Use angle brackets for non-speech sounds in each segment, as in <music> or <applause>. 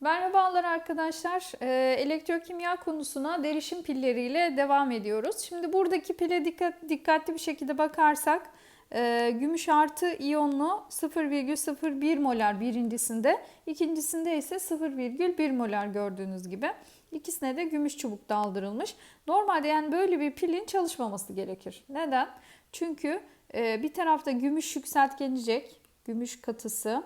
Merhabalar arkadaşlar. Ee, elektrokimya konusuna derişim pilleriyle devam ediyoruz. Şimdi buradaki pile dikkat, dikkatli bir şekilde bakarsak e, gümüş artı iyonlu 0,01 molar birincisinde, ikincisinde ise 0,1 molar gördüğünüz gibi. İkisine de gümüş çubuk daldırılmış. Normalde yani böyle bir pilin çalışmaması gerekir. Neden? Çünkü e, bir tarafta gümüş yükseltgenecek, gümüş katısı,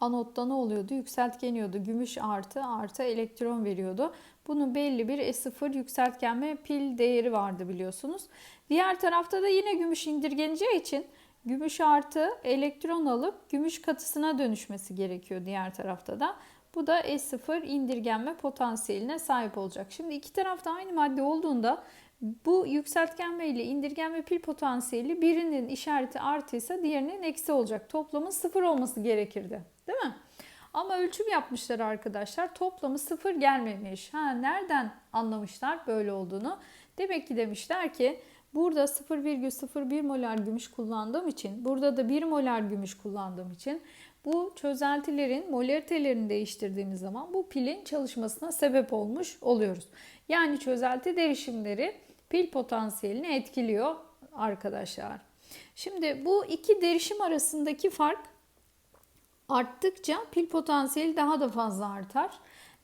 Anotta ne oluyordu? Yükseltgeniyordu. Gümüş artı artı elektron veriyordu. Bunun belli bir E0 yükseltgenme pil değeri vardı biliyorsunuz. Diğer tarafta da yine gümüş indirgeneceği için gümüş artı elektron alıp gümüş katısına dönüşmesi gerekiyor diğer tarafta da. Bu da E0 indirgenme potansiyeline sahip olacak. Şimdi iki tarafta aynı madde olduğunda bu yükseltgenme ile indirgenme pil potansiyeli birinin işareti artıysa diğerinin eksi olacak. Toplamın sıfır olması gerekirdi. Değil mi? Ama ölçüm yapmışlar arkadaşlar. Toplamı sıfır gelmemiş. Ha, nereden anlamışlar böyle olduğunu? Demek ki demişler ki burada 0,01 molar gümüş kullandığım için, burada da 1 molar gümüş kullandığım için bu çözeltilerin molaritelerini değiştirdiğimiz zaman bu pilin çalışmasına sebep olmuş oluyoruz. Yani çözelti derişimleri pil potansiyelini etkiliyor arkadaşlar. Şimdi bu iki derişim arasındaki fark arttıkça pil potansiyeli daha da fazla artar.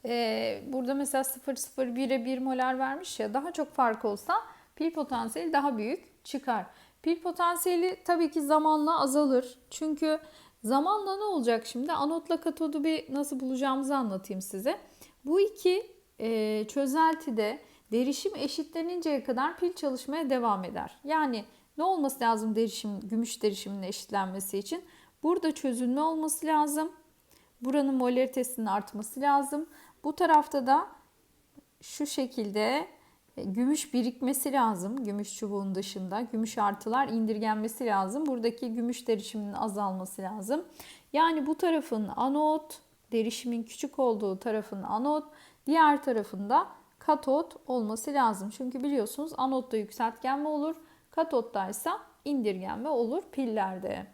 Ee, burada mesela 0,01'e 1 molar vermiş ya daha çok fark olsa pil potansiyeli daha büyük çıkar. Pil potansiyeli tabii ki zamanla azalır. Çünkü zamanla ne olacak şimdi? Anotla katodu bir nasıl bulacağımızı anlatayım size. Bu iki e, çözeltide derişim eşitleninceye kadar pil çalışmaya devam eder. Yani ne olması lazım derişim, gümüş derişiminin eşitlenmesi için? Burada çözülme olması lazım. Buranın molaritesinin artması lazım. Bu tarafta da şu şekilde e, gümüş birikmesi lazım. Gümüş çubuğun dışında gümüş artılar indirgenmesi lazım. Buradaki gümüş derişiminin azalması lazım. Yani bu tarafın anot, derişimin küçük olduğu tarafın anot, diğer tarafında katot olması lazım. Çünkü biliyorsunuz anotta yükseltgenme olur, katotta ise indirgenme olur pillerde.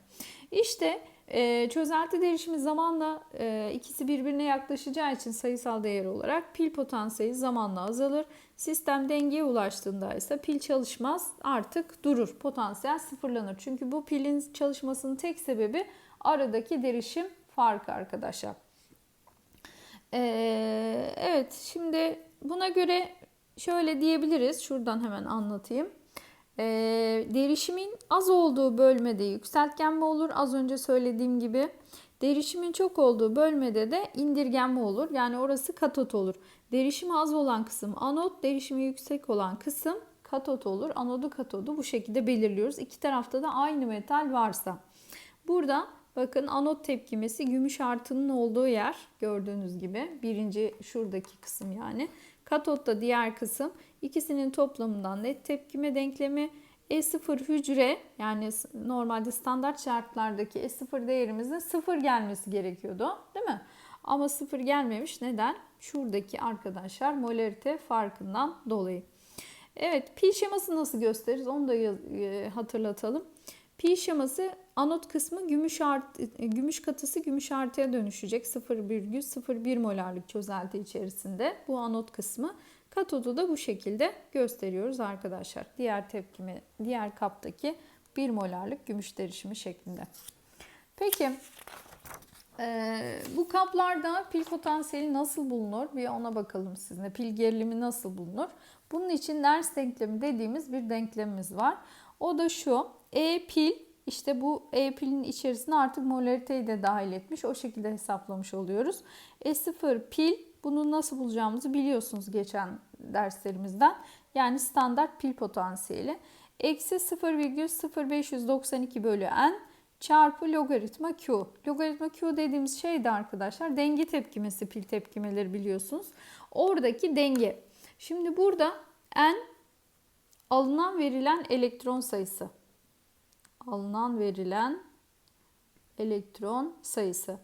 İşte e, çözelti derişimi zamanla e, ikisi birbirine yaklaşacağı için sayısal değer olarak pil potansiyeli zamanla azalır. Sistem dengeye ulaştığında ise pil çalışmaz artık durur. Potansiyel sıfırlanır. Çünkü bu pilin çalışmasının tek sebebi aradaki derişim farkı arkadaşlar. Ee, evet şimdi buna göre şöyle diyebiliriz. Şuradan hemen anlatayım. E, derişimin az olduğu bölmede yükseltgenme olur. Az önce söylediğim gibi. Derişimin çok olduğu bölmede de indirgenme olur. Yani orası katot olur. Derişimi az olan kısım anot, derişimi yüksek olan kısım katot olur. Anodu katodu bu şekilde belirliyoruz. İki tarafta da aynı metal varsa. Burada bakın anot tepkimesi gümüş artının olduğu yer gördüğünüz gibi. Birinci şuradaki kısım yani. Katotta diğer kısım ikisinin toplamından net tepkime denklemi E0 hücre yani normalde standart şartlardaki E0 değerimizin 0 gelmesi gerekiyordu değil mi? Ama 0 gelmemiş. Neden? Şuradaki arkadaşlar molarite farkından dolayı. Evet pil şeması nasıl gösteririz onu da e, hatırlatalım. Pi şeması anot kısmı gümüş, art, gümüş katısı gümüş artıya dönüşecek 0,01 molarlık çözelti içerisinde bu anot kısmı. Katodu da bu şekilde gösteriyoruz arkadaşlar. Diğer tepkimi, diğer kaptaki 1 molarlık gümüş derişimi şeklinde. Peki e, bu kaplarda pil potansiyeli nasıl bulunur? Bir ona bakalım sizinle. Pil gerilimi nasıl bulunur? Bunun için Nernst denklemi dediğimiz bir denklemimiz var. O da şu. E pil işte bu E pilin içerisine artık molariteyi de dahil etmiş. O şekilde hesaplamış oluyoruz. E0 pil bunu nasıl bulacağımızı biliyorsunuz geçen derslerimizden. Yani standart pil potansiyeli. Eksi 0,0592 bölü n çarpı logaritma q. Logaritma q dediğimiz şey de arkadaşlar denge tepkimesi pil tepkimeleri biliyorsunuz. Oradaki denge. Şimdi burada n alınan verilen elektron sayısı alınan verilen elektron sayısı.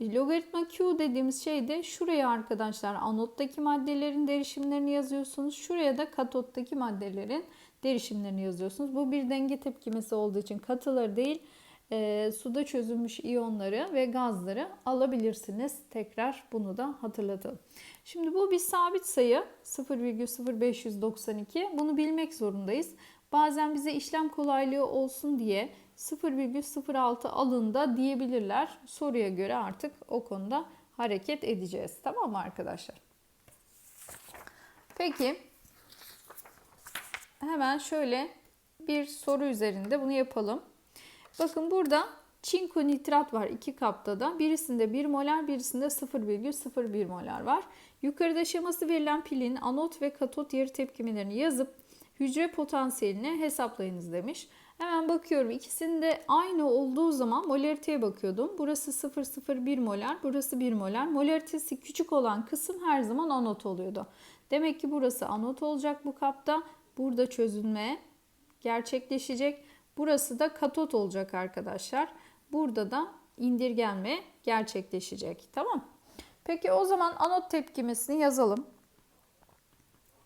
Logaritma Q dediğimiz şey de şuraya arkadaşlar anottaki maddelerin derişimlerini yazıyorsunuz. Şuraya da katottaki maddelerin derişimlerini yazıyorsunuz. Bu bir denge tepkimesi olduğu için katıları değil e, suda çözülmüş iyonları ve gazları alabilirsiniz. Tekrar bunu da hatırlatalım. Şimdi bu bir sabit sayı 0,0592. Bunu bilmek zorundayız. Bazen bize işlem kolaylığı olsun diye 0,06 alında diyebilirler. Soruya göre artık o konuda hareket edeceğiz. Tamam mı arkadaşlar? Peki hemen şöyle bir soru üzerinde bunu yapalım. Bakın burada çinko nitrat var iki kapta da. Birisinde 1 molar, birisinde 0,01 molar var. Yukarıda şeması verilen pilin anot ve katot yarı tepkimelerini yazıp hücre potansiyelini hesaplayınız demiş. Hemen bakıyorum. İkisinde aynı olduğu zaman molariteye bakıyordum. Burası 0,01 molar, burası 1 molar. Molaritesi küçük olan kısım her zaman anot oluyordu. Demek ki burası anot olacak bu kapta. Burada çözülme gerçekleşecek. Burası da katot olacak arkadaşlar. Burada da indirgenme gerçekleşecek. Tamam. Peki o zaman anot tepkimesini yazalım.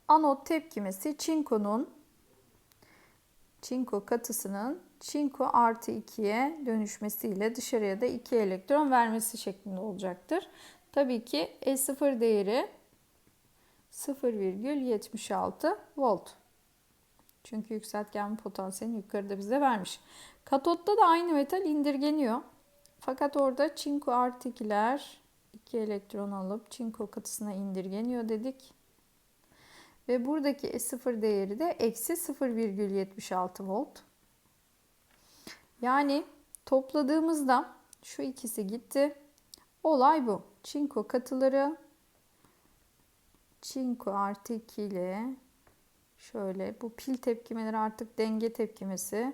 Anot tepkimesi çinkonun çinko katısının çinko artı 2'ye dönüşmesiyle dışarıya da 2 elektron vermesi şeklinde olacaktır. Tabii ki E0 değeri 0,76 volt. Çünkü yükseltgen potansiyelini yukarıda bize vermiş. Katotta da aynı metal indirgeniyor. Fakat orada çinko artı 2'ler 2 elektron alıp çinko katısına indirgeniyor dedik. Ve buradaki E0 değeri de eksi 0,76 volt. Yani topladığımızda şu ikisi gitti. Olay bu. Çinko katıları çinko artı 2 ile şöyle bu pil tepkimeleri artık denge tepkimesi.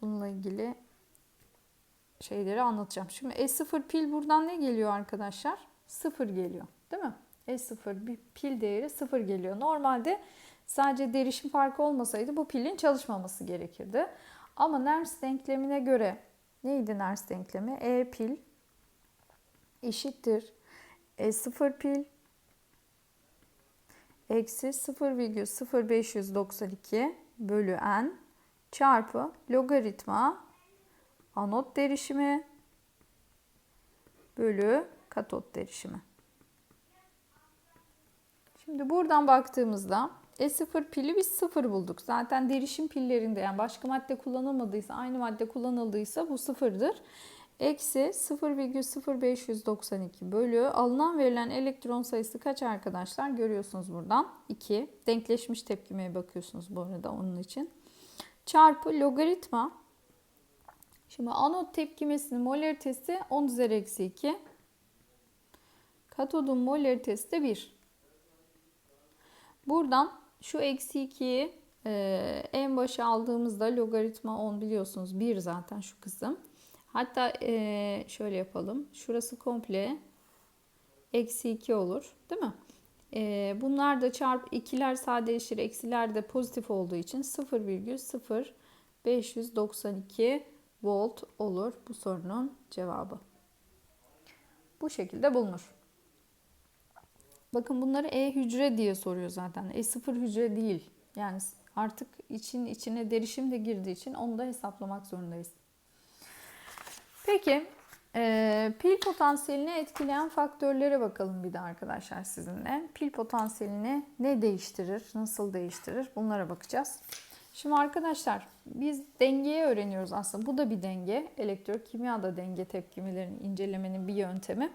Bununla ilgili şeyleri anlatacağım. Şimdi E0 pil buradan ne geliyor arkadaşlar? 0 geliyor. Değil mi? E0 bir pil değeri 0 geliyor. Normalde sadece derişim farkı olmasaydı bu pilin çalışmaması gerekirdi. Ama Nernst denklemine göre neydi Nernst denklemi? E pil eşittir E0 pil eksi 0,0592 bölü n çarpı logaritma anot derişimi bölü katot derişimi. Şimdi buradan baktığımızda E0 pili biz 0 bulduk. Zaten derişim pillerinde yani başka madde kullanılmadıysa aynı madde kullanıldıysa bu sıfırdır. Eksi 0,0592 bölü alınan verilen elektron sayısı kaç arkadaşlar? Görüyorsunuz buradan. 2. Denkleşmiş tepkimeye bakıyorsunuz bu arada onun için. Çarpı logaritma. Şimdi anot tepkimesinin molaritesi 10 üzeri eksi 2. Katodun molaritesi de 1. Buradan şu eksi 2'yi e, en başa aldığımızda logaritma 10 biliyorsunuz 1 zaten şu kısım. Hatta e, şöyle yapalım. Şurası komple eksi 2 olur değil mi? E, bunlar da çarp 2'ler sadeleşir. Eksiler de pozitif olduğu için 0,0592 volt olur bu sorunun cevabı. Bu şekilde bulunur. Bakın bunları E hücre diye soruyor zaten. E0 hücre değil. Yani artık için içine derişim de girdiği için onu da hesaplamak zorundayız. Peki e, pil potansiyelini etkileyen faktörlere bakalım bir de arkadaşlar sizinle. Pil potansiyelini ne değiştirir, nasıl değiştirir bunlara bakacağız. Şimdi arkadaşlar biz dengeyi öğreniyoruz aslında. Bu da bir denge. Elektrokimya da denge tepkimelerini incelemenin bir yöntemi.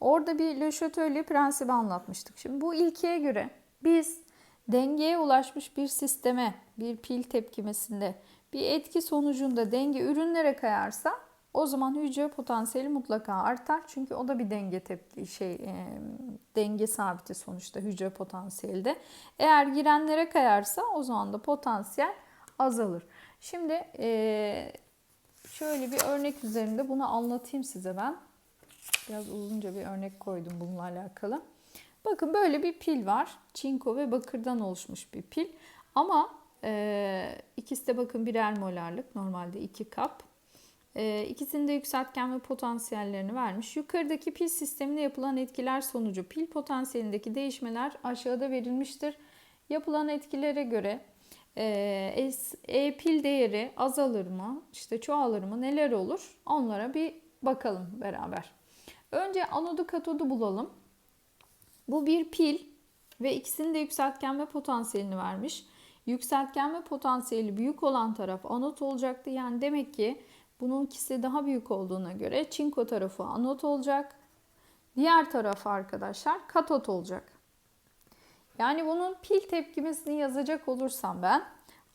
Orada bir Le Chatelier prensibi anlatmıştık. Şimdi bu ilkeye göre biz dengeye ulaşmış bir sisteme, bir pil tepkimesinde bir etki sonucunda denge ürünlere kayarsa o zaman hücre potansiyeli mutlaka artar. Çünkü o da bir denge tepki şey e, denge sabiti sonuçta hücre potansiyelde. Eğer girenlere kayarsa o zaman da potansiyel azalır. Şimdi e, şöyle bir örnek üzerinde bunu anlatayım size ben. Biraz uzunca bir örnek koydum bununla alakalı. Bakın böyle bir pil var. Çinko ve bakırdan oluşmuş bir pil. Ama e, ikisi de bakın birer molarlık. Normalde iki kap. E, ikisinde yükseltgen ve potansiyellerini vermiş. Yukarıdaki pil sistemine yapılan etkiler sonucu pil potansiyelindeki değişmeler aşağıda verilmiştir. Yapılan etkilere göre E, E pil değeri azalır mı? İşte çoğalır mı? Neler olur? Onlara bir bakalım beraber. Önce anodu katodu bulalım. Bu bir pil ve ikisinin de yükseltgenme potansiyelini vermiş. Yükseltgenme potansiyeli büyük olan taraf anot olacaktı. Yani demek ki bununkisi daha büyük olduğuna göre çinko tarafı anot olacak. Diğer taraf arkadaşlar katot olacak. Yani bunun pil tepkimesini yazacak olursam ben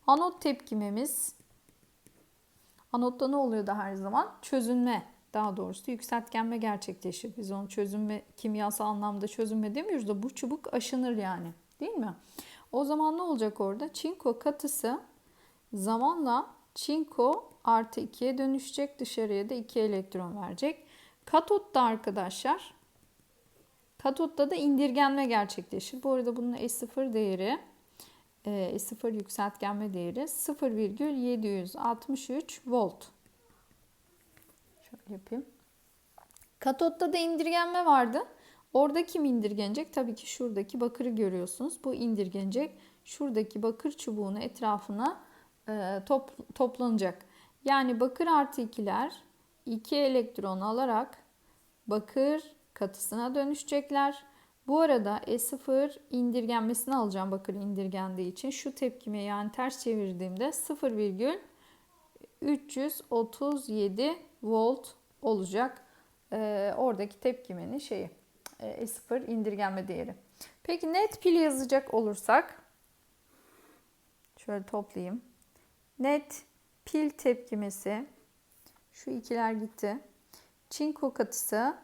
anot tepkimemiz anotta ne oluyordu her zaman? Çözünme daha doğrusu yükseltgenme gerçekleşir. Biz onu çözünme kimyasal anlamda çözünme demiyoruz da bu çubuk aşınır yani. Değil mi? O zaman ne olacak orada? Çinko katısı zamanla çinko artı 2'ye dönüşecek. Dışarıya da 2 elektron verecek. Katotta arkadaşlar katotta da indirgenme gerçekleşir. Bu arada bunun S0 değeri e, S0 yükseltgenme değeri 0,763 volt. Yapayım. Katotta da indirgenme vardı. Orada kim indirgenecek? Tabii ki şuradaki bakırı görüyorsunuz. Bu indirgenecek. Şuradaki bakır çubuğunun etrafına e, top, toplanacak. Yani bakır artı ikiler 2 elektron alarak bakır katısına dönüşecekler. Bu arada E0 indirgenmesini alacağım bakır indirgendiği için. Şu tepkime yani ters çevirdiğimde 0,337 volt olacak. Ee, oradaki tepkimenin şeyi e, E0 indirgenme değeri. Peki net pil yazacak olursak şöyle toplayayım. Net pil tepkimesi şu ikiler gitti. Çinko katısı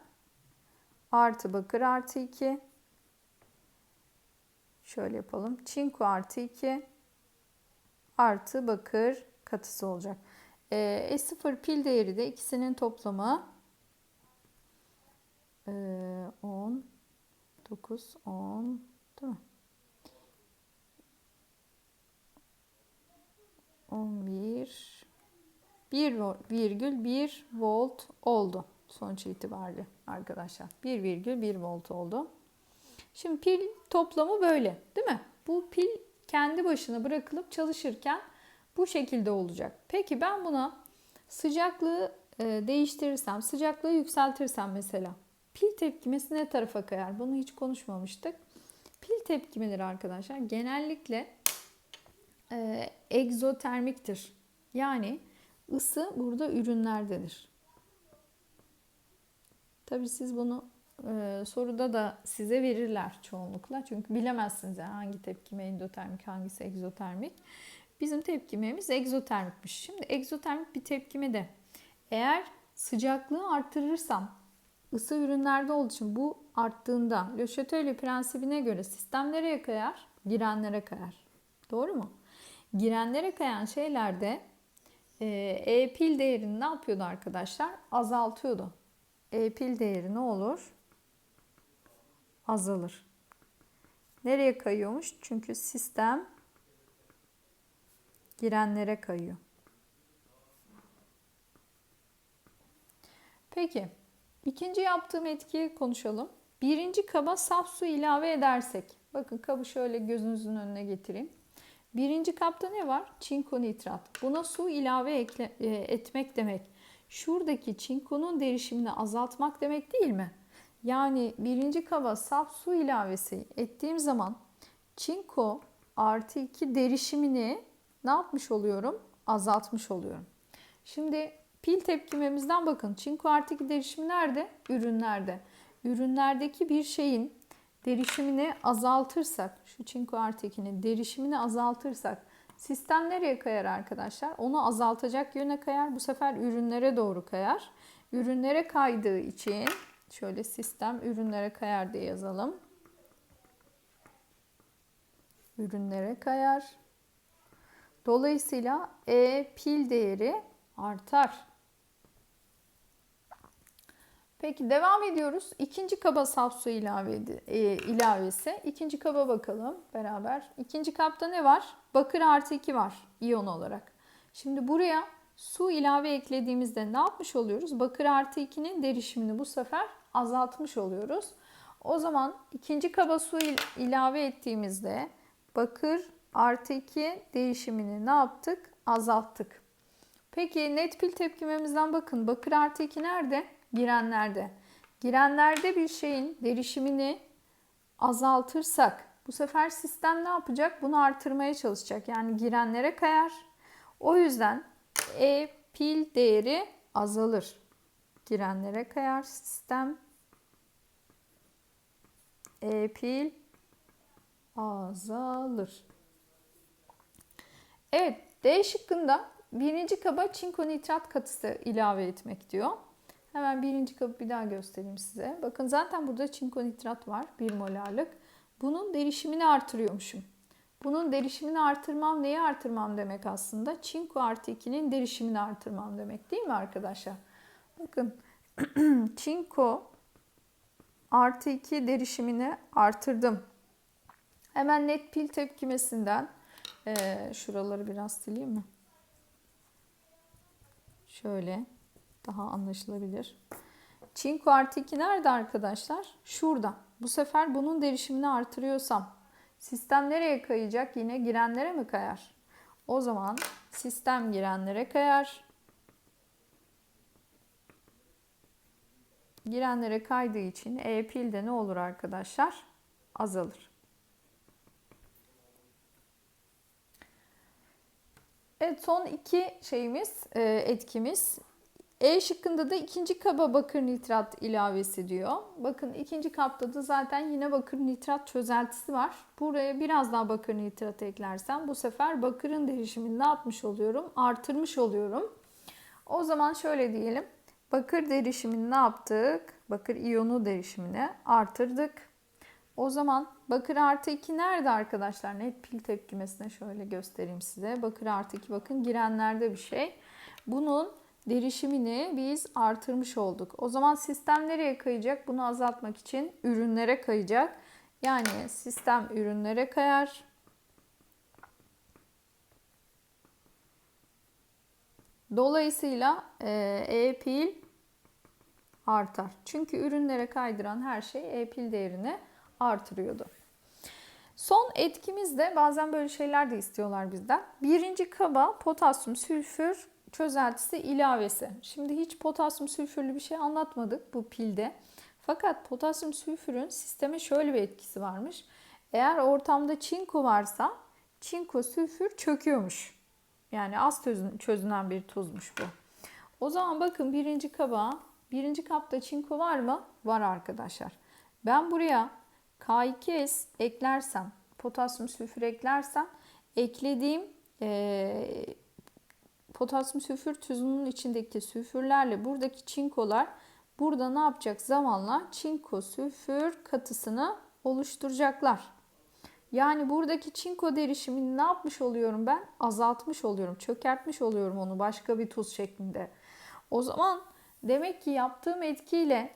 artı bakır artı 2 şöyle yapalım. Çinko artı 2 artı bakır katısı olacak. E, E0 pil değeri de ikisinin toplamı e, 10 9 10 değil mi? 11 1,1 volt oldu sonuç itibariyle arkadaşlar. 1,1 volt oldu. Şimdi pil toplamı böyle değil mi? Bu pil kendi başına bırakılıp çalışırken bu şekilde olacak. Peki ben buna sıcaklığı e, değiştirirsem, sıcaklığı yükseltirsem mesela pil tepkimesi ne tarafa kayar? Bunu hiç konuşmamıştık. Pil tepkimeleri arkadaşlar genellikle e, egzotermiktir. Yani ısı burada ürünlerdedir. Tabii siz bunu e, soruda da size verirler çoğunlukla. Çünkü bilemezsiniz yani hangi tepkime endotermik, hangisi egzotermik. Bizim tepkimemiz egzotermikmiş. Şimdi egzotermik bir tepkime de eğer sıcaklığı arttırırsam ısı ürünlerde olduğu için bu arttığında Le Chatelier prensibine göre sistem nereye kayar? Girenlere kayar. Doğru mu? Girenlere kayan şeylerde e pil değerini ne yapıyordu arkadaşlar? Azaltıyordu. E pil değeri ne olur? Azalır. Nereye kayıyormuş? Çünkü sistem girenlere kayıyor. Peki, ikinci yaptığım etkiyi konuşalım. Birinci kaba saf su ilave edersek, bakın kabı şöyle gözünüzün önüne getireyim. Birinci kapta ne var? Çinko nitrat. Buna su ilave ekle, e, etmek demek. Şuradaki çinkonun derişimini azaltmak demek değil mi? Yani birinci kaba saf su ilavesi ettiğim zaman çinko artı 2 derişimini ne yapmış oluyorum? Azaltmış oluyorum. Şimdi pil tepkimemizden bakın. Çinko artı 2 derişimi nerede? Ürünlerde. Ürünlerdeki bir şeyin derişimini azaltırsak, şu çinko artı 2'nin derişimini azaltırsak sistem nereye kayar arkadaşlar? Onu azaltacak yöne kayar. Bu sefer ürünlere doğru kayar. Ürünlere kaydığı için şöyle sistem ürünlere kayar diye yazalım. Ürünlere kayar. Dolayısıyla E pil değeri artar. Peki devam ediyoruz. İkinci kaba saf su ilave e, ilavesi. İkinci kaba bakalım beraber. İkinci kapta ne var? Bakır artı 2 var iyon olarak. Şimdi buraya su ilave eklediğimizde ne yapmış oluyoruz? Bakır artı 2'nin derişimini bu sefer azaltmış oluyoruz. O zaman ikinci kaba su ilave ettiğimizde bakır artı 2 değişimini ne yaptık? Azalttık. Peki net pil tepkimemizden bakın. Bakır artı 2 nerede? Girenlerde. Girenlerde bir şeyin derişimini azaltırsak bu sefer sistem ne yapacak? Bunu artırmaya çalışacak. Yani girenlere kayar. O yüzden E pil değeri azalır. Girenlere kayar sistem. E pil azalır. Evet, D şıkkında birinci kaba çinko nitrat katısı ilave etmek diyor. Hemen birinci kabı bir daha göstereyim size. Bakın zaten burada çinko nitrat var, 1 molarlık. Bunun derişimini artırıyormuşum. Bunun derişimini artırmam neyi artırmam demek aslında? Çinko artı 2'nin derişimini artırmam demek değil mi arkadaşlar? Bakın <clears throat> çinko artı 2 derişimini artırdım. Hemen net pil tepkimesinden e, şuraları biraz sileyim mi? Şöyle daha anlaşılabilir. Çinko artı 2 nerede arkadaşlar? Şurada. Bu sefer bunun derişimini artırıyorsam sistem nereye kayacak? Yine girenlere mi kayar? O zaman sistem girenlere kayar. Girenlere kaydığı için E pil de ne olur arkadaşlar? Azalır. Evet son iki şeyimiz, e, etkimiz. E şıkkında da ikinci kaba bakır nitrat ilavesi diyor. Bakın ikinci kapta da zaten yine bakır nitrat çözeltisi var. Buraya biraz daha bakır nitrat eklersem bu sefer bakırın derişimini ne yapmış oluyorum? Artırmış oluyorum. O zaman şöyle diyelim. Bakır derişimini ne yaptık? Bakır iyonu derişimini artırdık. O zaman bakır artı 2 nerede arkadaşlar? Net pil tepkimesine şöyle göstereyim size. Bakır artı 2 bakın girenlerde bir şey. Bunun derişimini biz artırmış olduk. O zaman sistem nereye kayacak? Bunu azaltmak için ürünlere kayacak. Yani sistem ürünlere kayar. Dolayısıyla E pil artar. Çünkü ürünlere kaydıran her şey E pil değerini artırıyordu. Son etkimiz de bazen böyle şeyler de istiyorlar bizden. Birinci kaba potasyum sülfür çözeltisi ilavesi. Şimdi hiç potasyum sülfürlü bir şey anlatmadık bu pilde. Fakat potasyum sülfürün sisteme şöyle bir etkisi varmış. Eğer ortamda çinko varsa çinko sülfür çöküyormuş. Yani az çözünen bir tuzmuş bu. O zaman bakın birinci kaba, birinci kapta çinko var mı? Var arkadaşlar. Ben buraya K2S eklersem, potasyum sülfür eklersem eklediğim e, potasyum sülfür tuzunun içindeki sülfürlerle buradaki çinkolar burada ne yapacak zamanla çinko sülfür katısını oluşturacaklar. Yani buradaki çinko derişimini ne yapmış oluyorum ben? Azaltmış oluyorum, çökertmiş oluyorum onu başka bir tuz şeklinde. O zaman demek ki yaptığım etkiyle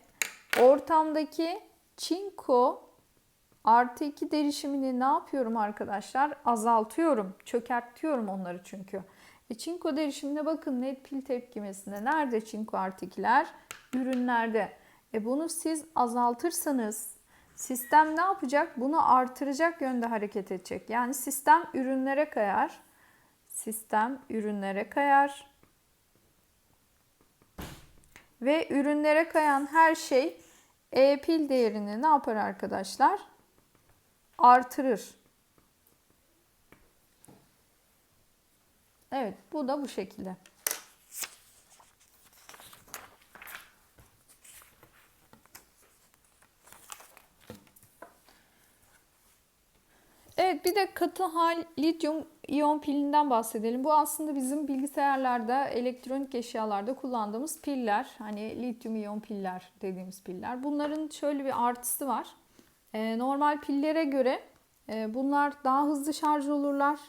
ortamdaki çinko artı 2 derişimini ne yapıyorum arkadaşlar? Azaltıyorum, çökertiyorum onları çünkü. E çinko derişimine bakın net pil tepkimesinde. Nerede çinko artı 2'ler? Ürünlerde. E bunu siz azaltırsanız sistem ne yapacak? Bunu artıracak yönde hareket edecek. Yani sistem ürünlere kayar. Sistem ürünlere kayar. Ve ürünlere kayan her şey E pil değerini ne yapar arkadaşlar? Artırır. Evet bu da bu şekilde. Evet bir de katı hal lityum iyon pilinden bahsedelim. Bu aslında bizim bilgisayarlarda, elektronik eşyalarda kullandığımız piller. Hani lityum iyon piller dediğimiz piller. Bunların şöyle bir artısı var. Ee, normal pillere göre e, bunlar daha hızlı şarj olurlar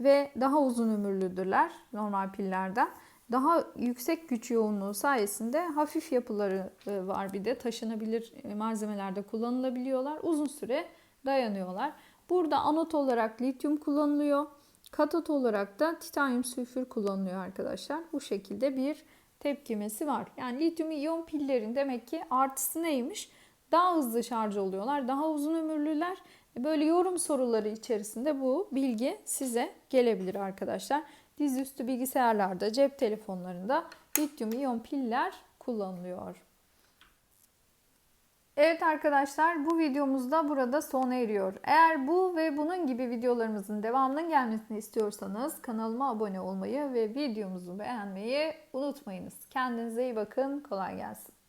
ve daha uzun ömürlüdürler normal pillerden. Daha yüksek güç yoğunluğu sayesinde hafif yapıları e, var bir de taşınabilir e, malzemelerde kullanılabiliyorlar. Uzun süre dayanıyorlar. Burada anot olarak lityum kullanılıyor. Katot olarak da titanyum sülfür kullanılıyor arkadaşlar. Bu şekilde bir tepkimesi var. Yani lityum iyon pillerin demek ki artısı neymiş? Daha hızlı şarj oluyorlar, daha uzun ömürlüler Böyle yorum soruları içerisinde bu bilgi size gelebilir arkadaşlar. Dizüstü bilgisayarlarda, cep telefonlarında lityum iyon piller kullanılıyor. Evet arkadaşlar bu videomuz da burada sona eriyor. Eğer bu ve bunun gibi videolarımızın devamının gelmesini istiyorsanız kanalıma abone olmayı ve videomuzu beğenmeyi unutmayınız. Kendinize iyi bakın. Kolay gelsin.